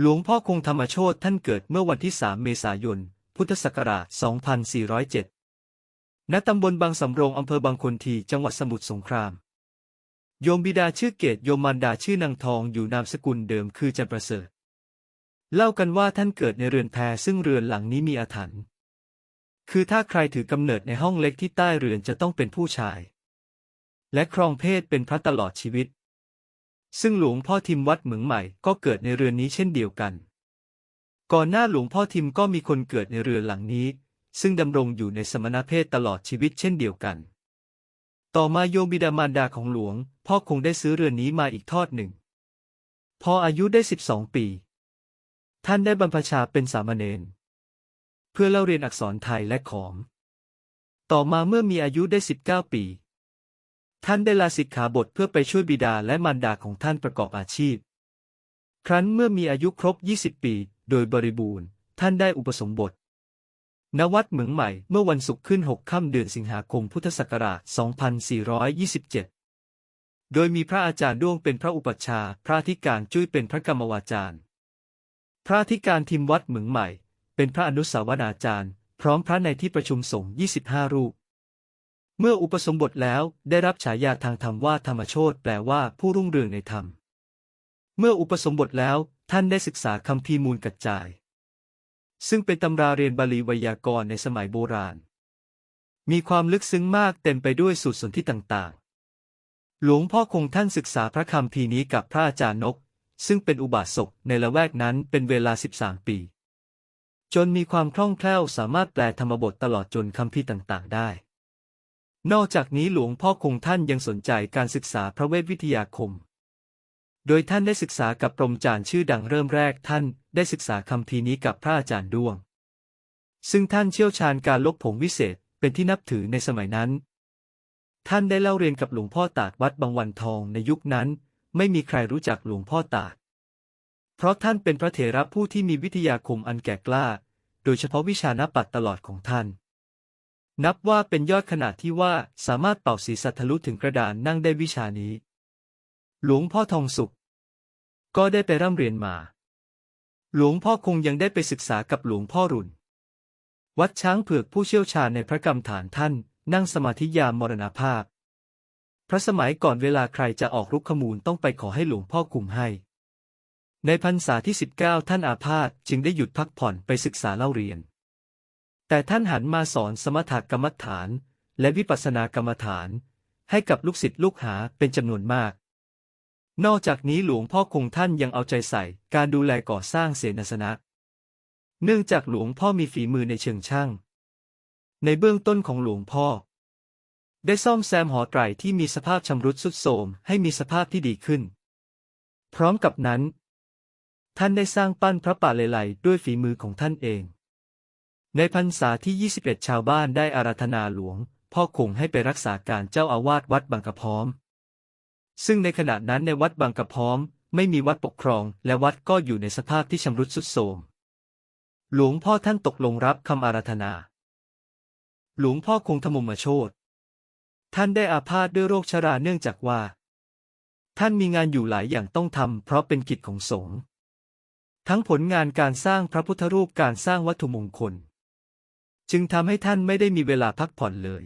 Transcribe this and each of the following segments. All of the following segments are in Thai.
หลวงพ่อคงธรรมโชตท่านเกิดเมื่อวันที่ 3 เมษายน พุทธศักราช 2407 ณ ตำบลบางสำโรงอำเภอบางคนที จังหวัดสมุทรสงคราม โยมบิดาชื่อเกตโยมมารดาชื่อนางทองอยู่นามสกุลเดิมคือจันประเสริฐ เล่ากันว่าท่านเกิดในเรือนแพซึ่งเรือนหลังนี้มีอาถรรพ์ คือถ้าใครถือกำเนิดในห้องเล็กที่ใต้เรือนจะต้องเป็นผู้ชาย และครองเพศเป็นพระตลอดชีวิต ซึ่งหลวงพ่อทิมวัดเหมืองใหม่ก็เกิดในเรือนนี้เช่นเดียวกัน ก่อนหน้าหลวงพ่อทิมก็มีคนเกิดในเรือนหลังนี้ ซึ่งดำรงอยู่ในสมณเพศตลอดชีวิตเช่นเดียวกัน ต่อมาโยมบิดามารดาของหลวง พ่อคงได้ซื้อเรือนนี้มาอีกทอดหนึ่ง พออายุได้ 12 ปี ท่านได้บรรพชาเป็นสามเณรเพื่อเล่าเรียนอักษรไทยและขอม ต่อมาเมื่อมีอายุได้ 19 ปี ท่านได้ลาสิกขาบทเพื่อไปช่วยบิดาและมารดาของท่านประกอบอาชีพ ครั้นเมื่อมีอายุครบ 20 ปี โดยบริบูรณ์ ท่านได้อุปสมบท ณ วัดเหมืองใหม่เมื่อวันศุกร์ขึ้น 6 ค่ำเดือนสิงหาคมพุทธศักราช 2427 โดยมีพระอาจารย์ด้วงเป็นพระอุปัชฌาย์ พระธิการจุ้ยเป็นพระกรรมวาจารย์ พระธิการทิมวัดเหมืองใหม่ เป็นพระอนุสาวนาจารย์ พร้อมพระในที่ประชุมสงฆ์ 25 รูป เมื่ออุปสมบทแล้วได้รับฉายาทางธรรมว่าธรรมโชตแปลว่าผู้รุ่งเรืองในธรรม เมื่ออุปสมบทแล้วท่านได้ศึกษาคำพีมูลกัจจาย ซึ่งเป็นตำราเรียนบาลีไวยากรณ์ในสมัยโบราณ มีความลึกซึ้งมากเต็มไปด้วยสูตรสนที่ต่างๆ หลวงพ่อคงท่านศึกษาพระคำพีนี้กับพระอาจารย์นก ซึ่งเป็นอุบาสกในละแวกนั้นเป็นเวลา 13 ปี จนมีความคล่องแคล่วสามารถแปลธรรมบทตลอดจนคำพีต่างๆ ได้ นอกจากนี้หลวงพ่อคงท่านยังสนใจการศึกษาพระเวทวิทยาคม โดยท่านได้ศึกษากับปรมจารย์ชื่อดังเริ่มแรกท่านได้ศึกษาคำพีนี้กับพระอาจารย์ด้วง ซึ่งท่านเชี่ยวชาญการลบผงวิเศษเป็นที่นับถือในสมัยนั้น ท่านได้เล่าเรียนกับหลวงพ่อตาดวัดบางวันทองในยุคนั้น ไม่มีใครรู้จักหลวงพ่อตาด เพราะท่านเป็นพระเถระผู้ที่มีวิทยาคมอันแก่กล้า โดยเฉพาะวิชานับปัดตลอดของท่าน นับว่าเป็นยอดขนาดที่ว่าสามารถเป่าศีรษะทะลุถึงกระดานนั่งได้วิชานี้ หลวงพ่อทองสุข ก็ได้ไปร่ำเรียนมา หลวงพ่อคงยังได้ไปศึกษากับหลวงพ่อรุนวัดช้างเผือกผู้เชี่ยวชาญในพระกรรมฐานท่าน นั่งสมาธิยามมรณภาพ พระสมัยก่อนเวลาใครจะออกรุกขมูลต้องไปขอให้หลวงพ่อคุมให้ ในพรรษาที่ 19 ท่านอาพาธจึงได้หยุดพักผ่อนไปศึกษาเล่าเรียน แต่ท่านหันมาสอนสมถกรรมฐาน และวิปัสสนากรรมฐาน ให้กับลูกศิษย์ลูกหาเป็นจำนวนมาก นอกจากนี้หลวงพ่อคงท่านยังเอาใจใส่การดูแลก่อสร้างเสนาสนะ เนื่องจากหลวงพ่อมีฝีมือในเชิงช่าง ในเบื้องต้นของหลวงพ่อ ได้ซ่อมแซมหอไตรที่มีสภาพชำรุดทรุดโทรมให้มีสภาพที่ดีขึ้น พร้อมกับนั้น ท่านได้สร้างปั้นพระป่าเลไลด้วยฝีมือของท่านเอง ในพรรษาที่ 21 ชาวบ้านได้อาราธนาหลวง พ่อคงให้ไปรักษาการเจ้าอาวาสวัดบางกระพร้อม ซึ่งในขณะนั้นในวัดบางกระพร้อม ไม่มีวัดปกครอง และวัดก็อยู่ในสภาพที่ชำรุดทรุดโทรม หลวงพ่อท่านตกลงรับคำอาราธนา หลวงพ่อคงธมมโชตท่านได้อาพาธด้วยโรคชราเนื่องจากว่า ท่านมีงานอยู่หลายอย่างต้องทำเพราะเป็นกิจของสงฆ์ทั้งผลงานการสร้างพระพุทธรูปการสร้างวัตถุมงคล จึงทำให้ท่านไม่ได้มีเวลาพักผ่อนเลย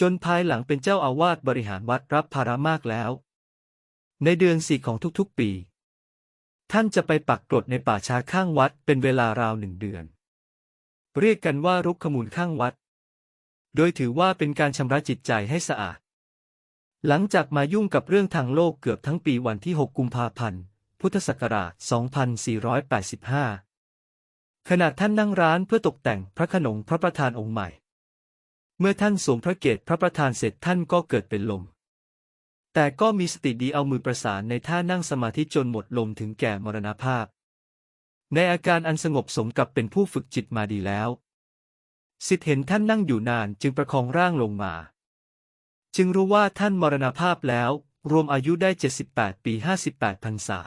จนภายหลังเป็นเจ้าอาวาสบริหารวัดรับภาระมากแล้ว ในเดือนสี่ของทุกๆปี ท่านจะไปปักกรดในป่าช้าข้างวัดเป็นเวลาราวหนึ่งเดือน เรียกกันว่ารุกขมูลข้างวัด โดยถือว่าเป็นการชำระจิตใจให้สะอาด หลังจากมายุ่งกับเรื่องทางโลกเกือบทั้งปีวันที่ 6 กุมภาพันธ์ พุทธศักราช 2485 ขณะท่านนั่งร้านเพื่อตกแต่งพระขนงพระประธานองค์ใหม่ เมื่อท่านสวมพระเกศพระประธานเสร็จท่านก็เกิดเป็นลม แต่ก็มีสติดีเอามือประสานในท่านั่งสมาธิจนหมดลมถึงแก่มรณภาพ ในอาการอันสงบสมกับเป็นผู้ฝึกจิตมาดีแล้วสิทธิเห็นท่านนั่งอยู่นานจึงประคองร่างลงมา จึงรู้ว่าท่านมรณภาพแล้ว รวมอายุได้ 78 ปี 58พรรษา